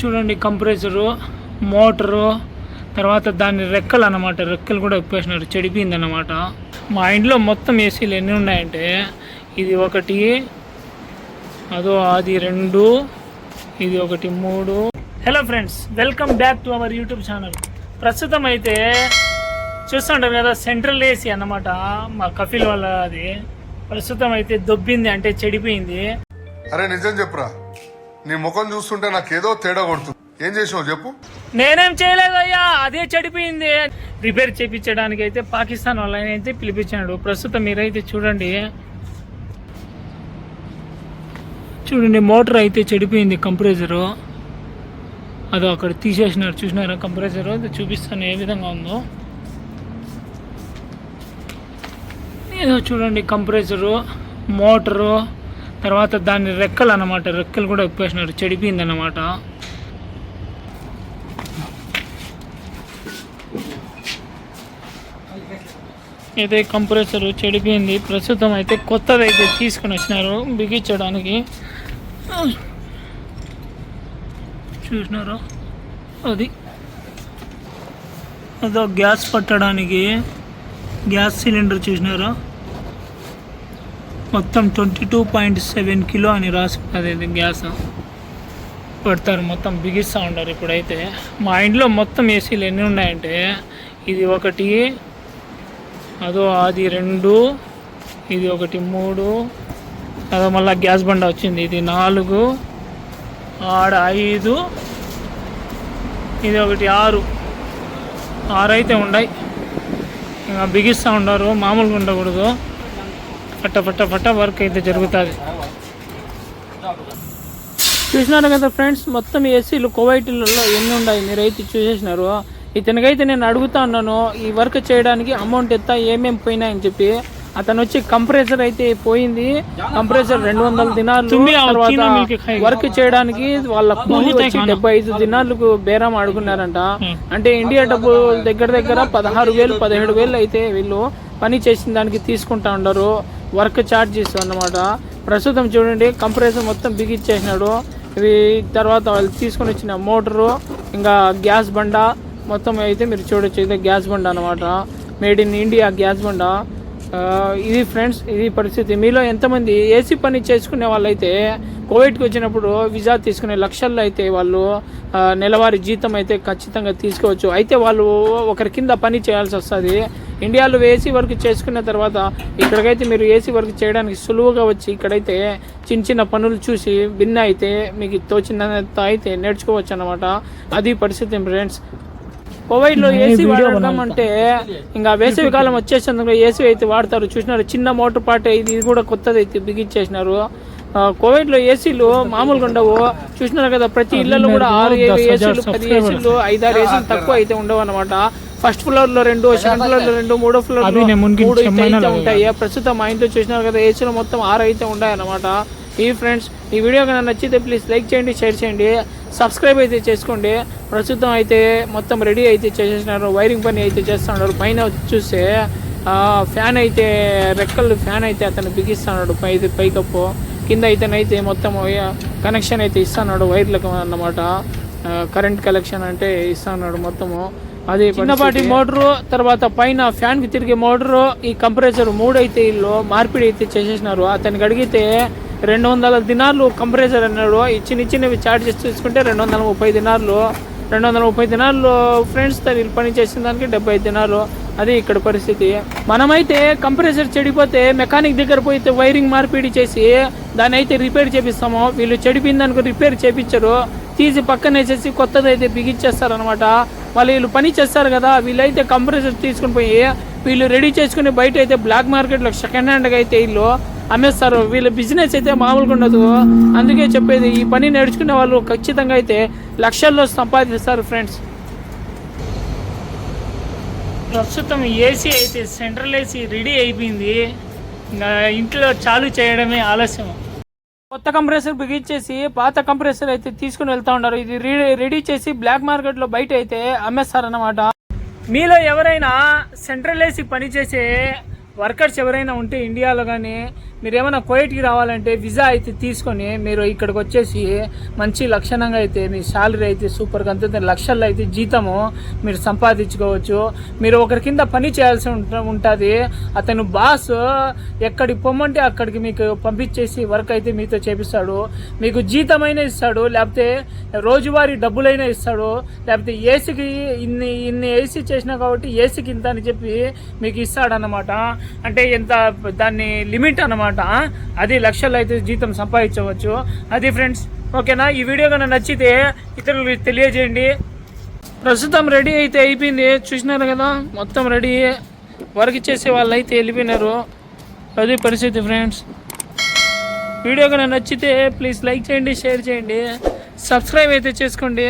చూడండి compressor motor తర్వాత దాని రెక్కలు అన్నమాట. రెక్కలు కూడా ఉప్పేసినారు చెడిపోయింది అన్నమాట మా ఇంట్లో మొత్తం ఏసీలు ఎన్ని ఉన్నాయంటే ఇది ఒకటి అదో అది రెండు ఇది ఒకటి మూడు. Hello friends welcome back to our YouTube channel ప్రస్తుతం అయితే చూస్తుంటాం కదా సెంట్రల్ ఏసీ అన్నమాట మా కఫిల్ వాళ్ళ అది ప్రస్తుతం అయితే దొబ్బింది అంటే చెడిపోయింది. అరే నిజం చెప్పురా. నీ ముఖం చూస్తుంటే నాకేదో తేడా కొడుతుంది. ఏం చేసావు చెప్పు. నేనేం చేయలేదయ్యా అదే చెడిపోయింది. రిపేర్ చేయించడానికి అయితే పాకిస్తాన్ వాళ్ళని అయితే పిలిపించాడు ప్రస్తుతం మీరైతే చూడండి. చూడండి మోటార్ అయితే చెడిపోయింది కంప్రెసరు. అదో అక్కడ తీసేసినారు. చూసినారా కంప్రెసరు? అది చూపిస్తాను ఏ విధంగా ఉందో. ఏదో చూడండి కంప్రెసరు మోటరు. తర్వాత దాని రెక్కలు అన్నమాట రెక్కలు కూడా ఉప్పేసినారు చెడిపోయింది అనమాట అయితే కంప్రెసర్ చెడిపోయింది. ప్రస్తుతం అయితే కొత్తది అయితే తీసుకుని వచ్చినారు బిగించడానికి. చూసినారు? అది. అదో గ్యాస్ పట్టడానికి గ్యాస్ సిలిండర్ చూసినారా? మొత్తం twenty two point seven kilo అని రాసి ఇది గ్యాస్. పెడతారు మొత్తం బిగిస్తూ ఉంటారు ఇప్పుడైతే. మా ఇంట్లో మొత్తం ఏసీలు ఎన్ని ఉన్నాయంటే ఇది ఒకటి అదో అది రెండు ఇది ఒకటి మూడు అదో మళ్ళీ గ్యాస్ బండ వచ్చింది ఇది నాలుగు ఆడ ఐదు ఇది ఒకటి ఆరు ఆరు అయితే ఉన్నాయి ఇంకా బిగిస్తూ ఉండరు మామూలుగా ఉండకూడదు. పట్ట పట్ట పట్ట వర్క్ అయితే జరుగుతుంది. చూసినారు కదా ఫ్రెండ్స్ మొత్తం ఏసీలు కువైట్లలో ఎన్ని ఉన్నాయి? మీరైతే చూసేసినారు. ఇతనికైతే నేను అడుగుతా ఉన్నాను ఈ వర్క్ చేయడానికి అమౌంట్ ఎంత ఏమేమి పోయినాయని చెప్పి. అతను వచ్చి కంప్రెసర్ అయితే పోయింది. కంప్రెసర్ రెండు వందల దినాలు తర్వాత వర్క్ చేయడానికి వాళ్ళ కూలి వచ్చి డెబ్బై ఐదు దినాలకు బేరం అడుగున్నారంట అంటే ఇండియా డబ్బు దగ్గర దగ్గర పదహారు వేలు పదిహేడు వేలు అయితే వీళ్ళు పని చేసిన దానికి తీసుకుంటా ఉండరు. వర్క్ ఛార్జెస్ అన్నమాట ప్రస్తుతం చూడండి కంప్రెసర్ మొత్తం బిగిచ్చేసినాడు. ఇవి తర్వాత వాళ్ళు తీసుకొని వచ్చిన మోటరు ఇంకా గ్యాస్ బండ మొత్తం అయితే మీరు చూడొచ్చు. ఇదే గ్యాస్ బండ అనమాట మేడ్ ఇన్ ఇండియా గ్యాస్ బండ. ఇది ఫ్రెండ్స్ ఇది పరిస్థితి. మీలో ఎంతమంది ఏసీ పని చేసుకునే వాళ్ళైతే కోవిడ్కి వచ్చినప్పుడు విజా తీసుకునే లక్షల్లో అయితే వాళ్ళు నెలవారీ జీతం అయితే ఖచ్చితంగా తీసుకోవచ్చు. అయితే వాళ్ళు ఒకరి కింద పని చేయాల్సి వస్తుంది. ఇండియాలో ఏసీ వర్క్ చేసుకున్న తర్వాత ఇక్కడికైతే మీరు ఏసీ వర్క్ చేయడానికి సులువుగా వచ్చి ఇక్కడైతే చిన్న చిన్న పనులు చూసి భిన్న అయితే మీకు తోచినంత అయితే నేర్చుకోవచ్చు అనమాట అది పరిస్థితి ఫ్రెండ్స్. కోవిడ్లో ఏసీ వాడడం అంటే ఇంకా వేసవి కాలం వచ్చేసేందుకు ఏసీ అయితే వాడతారు. చూసినారు చిన్న మోటార్ పార్ట్ ఇది ఇది కూడా కొత్తది అయితే బిగించేసినారు. ఆ, కోవిడ్లో ఏసీలు మామూలుగా ఉండవు. చూసినారు కదా ప్రతి ఇళ్ళలో కూడా ఆరు ఏడు ఏసీలు పది ఏసీలు ఐదారు ఏసీలు తక్కువ అయితే ఉండవు అనమాట ఫస్ట్ ఫ్లోర్లో రెండు సెకండ్ ఫ్లోర్లో రెండు మూడో ఫ్లోర్లో మూడు అయితే అయితే ఉంటాయి. ప్రస్తుతం మా ఇంట్లో చూసినారు కదా ఏసీలు మొత్తం ఆరు అయితే ఉన్నాయి ఈ ఫ్రెండ్స్ ఈ వీడియో కనుక నచ్చితే ప్లీజ్ లైక్ చేయండి షేర్ చేయండి. సబ్స్క్రైబ్ అయితే చేసుకోండి. ప్రస్తుతం అయితే మొత్తం రెడీ అయితే చేసేసినారు. వైరింగ్ పని అయితే చేస్తున్నారు పైన చూస్తే ఆ, ఫ్యాన్ అయితే రెక్కలు ఫ్యాన్ అయితే అతను బిగిస్తున్నాడు. పై పైకప్పు. కింద అయితేనైతే మొత్తం కనెక్షన్ అయితే ఇస్తున్నాడు వైర్లకు అన్నమాట. కరెంట్ కలెక్షన్ అంటే ఇస్తున్నాడు మొత్తము. అది చిన్నపాటి మోటరు తర్వాత పైన ఫ్యాన్కి తిరిగే మోటరు ఈ కంప్రెసర్ మూడు అయితే ఇల్లు మార్పిడి అయితే చేసేసినారు. అతనికి అడిగితే రెండు వందల దినార్లు కంప్రెసర్ అన్నాడు. ఈ చిన్న చిన్నవి చార్జెస్ తీసుకుంటే రెండు వందల ముప్పై దినార్లు. రెండు వందల ముప్పై దినార్లు ఫ్రెండ్స్తో వీళ్ళు పని చేసిన దానికి డెబ్బై ఐదు దినాలు అది ఇక్కడ పరిస్థితి. మనమైతే కంప్రెసర్ చెడిపోతే మెకానిక్ దగ్గర పోయితే వైరింగ్ మార్పిడి చేసి దాన్ని అయితే రిపేర్ చేపిస్తాము. వీళ్ళు చెడిపోయిన దానికి రిపేర్ చేపించరు తీసి పక్కన వేసేసి కొత్తది అయితే బిగించేస్తారు అనమాట వాళ్ళు వీళ్ళు పని చేస్తారు కదా వీళ్ళైతే కంప్రెసర్ తీసుకుని పోయి వీళ్ళు రెడీ చేసుకుని బయట అయితే బ్లాక్ మార్కెట్లో సెకండ్ హ్యాండ్గా అయితే వీళ్ళు అమ్మేస్తారు. వీళ్ళ బిజినెస్ అయితే మామూలుగా ఉండదు. అందుకే చెప్పేది ఈ పని నేర్చుకునే వాళ్ళు ఖచ్చితంగా అయితే లక్షల్లో సంపాదిస్తారు ఫ్రెండ్స్ ప్రస్తుతం ఏసీ అయితే సెంట్రల్ ఏసీ రెడీ అయిపోయింది. ఇంకా ఇంట్లో చాలు చేయడమే ఆలస్యం. కొత్త కంప్రెసర్ బిగించేసి పాత కంప్రెసర్ అయితే తీసుకుని వెళ్తా ఉన్నారు. ఇది రెడీ చేసి బ్లాక్ మార్కెట్లో బయట అయితే అమ్మేస్తారన్నమాట. మీలో ఎవరైనా సెంట్రల్ ఏసీ పనిచేసే వర్కర్స్ ఎవరైనా ఉంటే ఇండియాలో కానీ మీరు ఏమైనా కోయిట్కి రావాలంటే వీసా అయితే తీసుకొని మీరు ఇక్కడికి వచ్చేసి మంచి లక్షణంగా అయితే మీ శాలరీ అయితే సూపర్గా అంత లక్షల్లో అయితే జీతము మీరు సంపాదించుకోవచ్చు. మీరు ఒకరి కింద పని చేయాల్సి ఉంటుంది. అతను బాస్ ఎక్కడికి పొమ్మంటే అక్కడికి మీకు పంపించేసి వర్క్ అయితే మీతో చేపిస్తాడు. మీకు జీతమైనా ఇస్తాడు లేకపోతే రోజువారీ డబ్బులైనా ఇస్తాడు లేకపోతే ఏసీకి ఇన్ని ఇన్ని ఏసీ చేసినా కాబట్టి ఏసీకి ఇంత అని చెప్పి మీకు ఇస్తాడనమాట అంటే ఎంత దాన్ని లిమిట్ అనమాట అది లక్షల్లో అయితే జీతం సంపాదించవచ్చు. అది ఫ్రెండ్స్ ఓకేనా? ఈ వీడియో కన్నా నచ్చితే ఇతరులకు తెలియజేయండి. ప్రస్తుతం రెడీ అయితే అయిపోయింది. చూసినారు కదా? మొత్తం రెడీ. వర్క్ చేసే వాళ్ళు అయితే వెళ్ళిపోయినారు. అది పరిస్థితి ఫ్రెండ్స్ వీడియో కన్నా నచ్చితే ప్లీజ్ లైక్ చేయండి షేర్ చేయండి. సబ్స్క్రైబ్ అయితే చేసుకోండి.